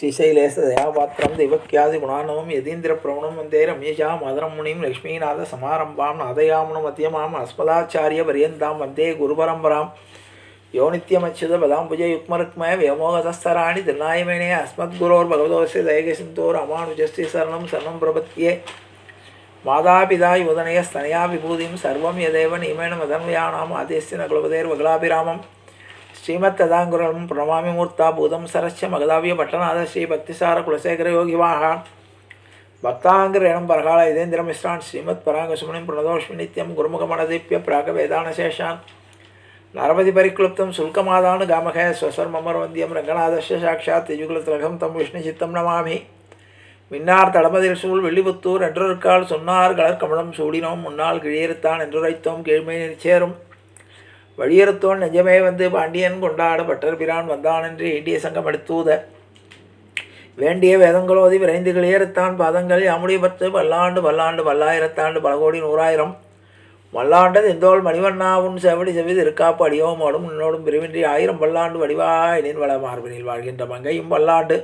ஸ்ரீசைலேச தயாபாத்திரம் தெய்வக்கியாதி குணானவம் யதீந்திர பிரவணம் வந்தே ரமேஷா மதரம் முனிம் லக்ஷ்மீநாத சமாரம்பாம் நாதயாமுனம் மத்தியமாம். அஸ்மதாச்சாரிய பரியந்தாம் வந்தே குருபரம்பராம். யோனித்யமச்சுத பதாம்புஜ யுக்மருக்மய வியமோகதஸ்தராணி திருநாயமேனே. அஸ்மத்குரோர் பகவதோசிய தயகசிந்தோர் அமானுஜஸ்ரீ சரணம் சரணம் பிரபத்யே. மாதாபிதா யுவதனய ஸ்தனயா விபூதியும் சர்வம் யதேவ நியமேன மதன்வயானாம். ஆதேசின குலபதேர் வகலாபிராமம். ಶ್ರೀಮತ್ತದಾಂಗುರಂ ಪ್ರಣಮಾಮಿ ಮೂರ್ತಾ ಭೂತಂ ಸರಸ್ಯ ಮಗದಾವಿಯ ಪಟ್ಟಣಾದ ಶ್ರೀ ಭಕ್ತಿಸಾರ ಕುಲಶೇಖರ ಯೋಗಿವಾಹ ಭಕ್ತಾಂಗರೇಣಂ ಪರಗಾಳ ಇದೇಂದ್ರ ಮಿಶ್ರಾನ್ ಶ್ರೀಮತ್ ಪರಾಂಗಸುಮಣಿಂ ಪ್ರಣದೋಷ್ಮಿ ನಿತ್ಯಂ ಗುರುಮುಖಮಣದೀಪ್ಯ ಪ್ರಾಗ ವೇದಾನಶೇಷಾನ್ ನರಮತಿ ಪರಿಕ್ಲುಪ್ತಂ ಶುಲ್ಕಮಾದಾನು ಗಾಮಹೇ ಸ್ವಸರ್ಮಮರವಂದ್ಯಂ ರಂಗನಾದಶ್ಯ சாட்சாத் யுகுலத்திலகம் தம் விஷ்ணு சித்தம் நமாமி மின்னார் தடமதில் சூழ் வெள்ளிபுத்தூர் என்றொருக்கால் சொன்னார் கலர் கமலம் சூடினோம் முன்னால் கிழியிருத்தான் என்றுரைத்தோம் கீழ்மை நிற்சேரும் வழியறுத்தோன் நெஞ்சமே வந்து பாண்டியன் கொண்டாட பட்டர் பிரான் வந்தான் என்று ஈண்டிய சங்கம் எடுத்தூத. வேண்டிய வேதங்களோதி விரைந்து கிளியறுத்தான் பாதங்கள் யாமுடைய பத்து பல்லாண்டு பல்லாண்டு பல்லாயிரத்தாண்டு பல கோடி நூறாயிரம். மல்லாண்டது எந்தோள் மணிவண்ணா உன் செவடி செவிது இருக்காப்பு அடியோமோடும் உன்னோடும் பிரிவின்றி ஆயிரம் பல்லாண்டு வடிவாய் நின் வள மார்பினில் வாழ்கின்ற மங்கையும் பல்லாண்டு.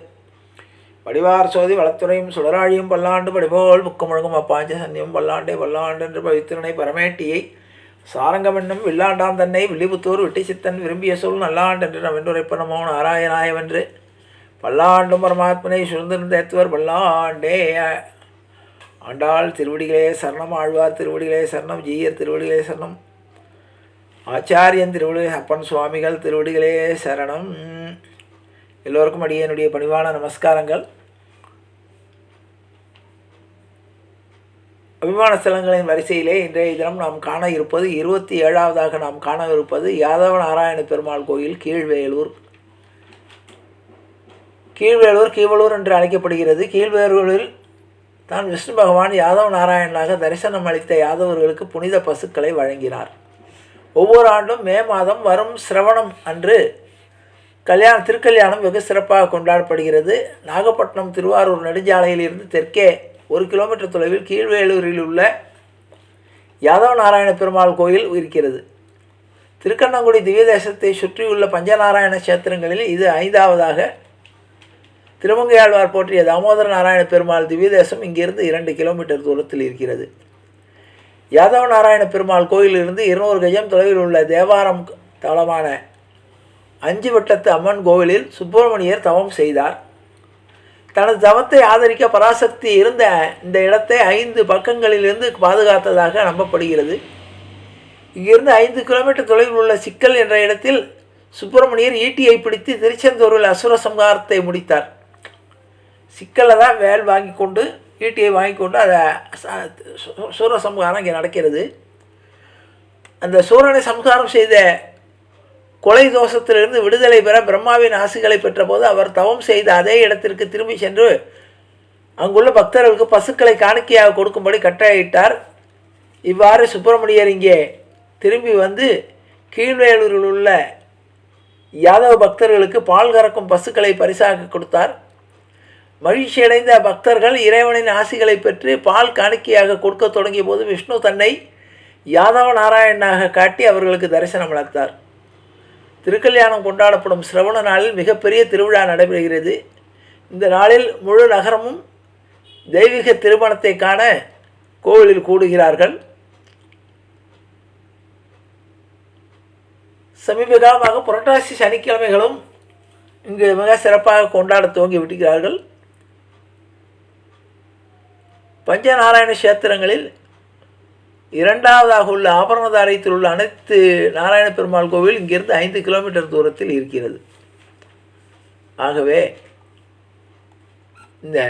வடிவார் சோதி வளத்துறையும் சுடராழியும் பல்லாண்டு. படிபோல் முக்கமுழங்கும் அப்பாஞ்ச சன்னியும் பல்லாண்டே பல்லாண்டு என்று பவித்திரனை பரமேட்டியை சாரங்கமென்னும் வில்லாண்டான் தன்னை வில்லிபுத்தூர் விட்டி சித்தன் விரும்பிய சொல் நல்லாண்டென்று நவென்றுரைப்பனமோ நாராயணாயவென்று பல்லாண்டும் பரமாத்மனை சுழ்ந்திருந்தேத்துவர் பல்லாண்டே. ஆண்டாள் திருவடிகளே சரணம் ஆழ்வார் திருவடிகளே சரணம் ஜீயர் திருவடிகளே சரணம் ஆச்சாரியன் திருவடி அப்பன் சுவாமிகள் திருவடிகளே சரணம். எல்லோருக்கும் அடியனுடைய பணிவான நமஸ்காரங்கள். அபிமான ஸ்தலங்களின் வரிசையிலே இன்றைய தினம் நாம் காண இருப்பது இருபத்தி ஏழாவதாக நாம் காண இருப்பது யாதவ நாராயண பெருமாள் கோயில் கீழ்வேலூர். கீழ்வேலூர் கீவலூர் என்று அழைக்கப்படுகிறது. கீழ்வேலூரில் தான் விஷ்ணு பகவான் யாதவ நாராயணனாக தரிசனம் அளித்த யாதவர்களுக்கு புனித பசுக்களை வழங்கினார். ஒவ்வொரு ஆண்டும் மே மாதம் வரும் சிரவணம் அன்று கல்யாண திருக்கல்யாணம் வெகு சிறப்பாக கொண்டாடப்படுகிறது. நாகப்பட்டினம் திருவாரூர் நெடுஞ்சாலையில் இருந்து தெற்கே ஒரு கிலோமீட்டர் தொலைவில் கீழ்வேலூரில் உள்ள யாதவ நாராயண பெருமாள் கோயில் இருக்கிறது. திருக்கண்ணங்குடி திவ்யதேசத்தை சுற்றியுள்ள பஞ்சநாராயண கஷேத்திரங்களில் இது ஐந்தாவதாக திருமங்கையாழ்வார் போற்றிய தாமோதர நாராயண பெருமாள் திவ்யதேசம் இங்கிருந்து இரண்டு கிலோமீட்டர் தூரத்தில் இருக்கிறது. யாதவ நாராயண பெருமாள் கோயிலிருந்து இருநூறு கஜம் தொலைவில் உள்ள தேவாரம் தளமான அஞ்சு வட்டத்து அம்மன் கோவிலில் சுப்பிரமணியர் தவம் செய்தார். தனது தவத்தை ஆதரிக்க பராசக்தி இருந்த இந்த இடத்தை ஐந்து பக்கங்களிலிருந்து பாதுகாத்ததாக நம்பப்படுகிறது. இங்கிருந்து ஐந்து கிலோமீட்டர் தொலைவில் உள்ள சிக்கல் என்ற இடத்தில் சுப்பிரமணியர் ஈட்டியை பிடித்து திருச்செந்தூரில் அசுர சம்ஹாரத்தை முடித்தார். சிக்கலில் தான் வேல் வாங்கி கொண்டு ஈட்டியை வாங்கி கொண்டு அதை சூர சம்ஹாரம் இங்கே நடக்கிறது. அந்த சூரனை சம்ஹாரம் செய்த கொலை தோஷத்திலிருந்து விடுதலை பெற பிரம்மாவின் ஆசைகளை பெற்றபோது அவர் தவம் செய்த அதே இடத்திற்கு திரும்பி சென்று அங்குள்ள பக்தர்களுக்கு பசுக்களை காணிக்கையாக கொடுக்கும்படி கட்டளையிட்டார். இவ்வாறு சுப்பிரமணியர் இங்கே திரும்பி வந்து கீழ்வேலூரில் உள்ள யாதவ பக்தர்களுக்கு பால் கறக்கும் பசுக்களை பரிசாக கொடுத்தார். மகிழ்ச்சியடைந்த பக்தர்கள் இறைவனின் ஆசிகளை பெற்று பால் காணிக்கையாக கொடுக்க தொடங்கிய போது விஷ்ணு தன்னை யாதவ நாராயணனாக காட்டி அவர்களுக்கு தரிசனம் அளித்தார் திருக்கல்யாணம் கொண்டாடப்படும் சிரவண நாளில் மிகப்பெரிய திருவிழா நடைபெறுகிறது. இந்த நாளில் முழு நகரமும் தெய்வீக திருமணத்தை காண கோவிலில் கூடுகிறார்கள். சமீப காலமாக புரட்டாசி சனிக்கிழமைகளும் இங்கு மிக சிறப்பாக கொண்டாட துவங்கி விடுகிறார்கள் பஞ்சநாராயண கஷேத்திரங்களில் இரண்டாவதாக உள்ள ஆபரணதாரயத்தில் உள்ள அனைத்து நாராயண பெருமாள் கோவில் இங்கிருந்து ஐந்து கிலோமீட்டர் தூரத்தில் இருக்கிறது. ஆகவே இந்த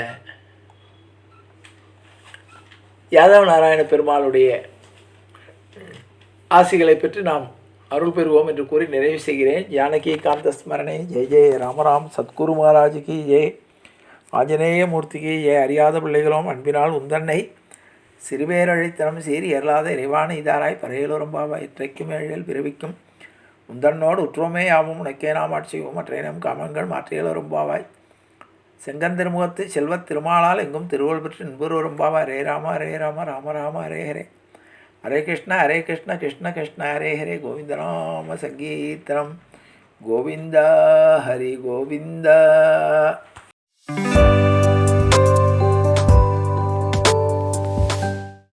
யாதவ நாராயண பெருமாளுடைய ஆசிகளை பெற்று நாம் அருள் பெறுவோம் என்று கூறி நிறைவு செய்கிறேன். ஜானகி காந்த ஸ்மரணே. ஜெய் ஜெய் ராமராம் சத்குரு மகாராஜுக்கு ஜெய். ஆஞ்சநேய மூர்த்திக்கு ஜெய். அறியாத பிள்ளைகளும் அன்பினால் உந்தன்னை சிறுபேரழைத்தனம் சீர் இயலாத இறைவான இதாராய் பறையலுரம்பாவாய் இற்றைக்கும் ஏழில் பிறவிக்கும். உந்தன்னோடு உற்றோமே யாவும் உனக்கே நாம் ஆட்சியும் மற்றேனும் காமங்கள் மாற்றியலோரம்பாவாய் செங்கந்திருமுகத்து செல்வத் திருமாலால் எங்கும் திருவள் பெற்று இன்புருவரம்பாவா ரே ராம ரே ராம ராம ராம ஹரே ஹரே. ஹரே கிருஷ்ண ஹரே கிருஷ்ண கிருஷ்ண கிருஷ்ண ஹரே ஹரே. கோவிந்தராம சங்கீர்த்தனம். கோவிந்தா ஹரி கோவிந்தா.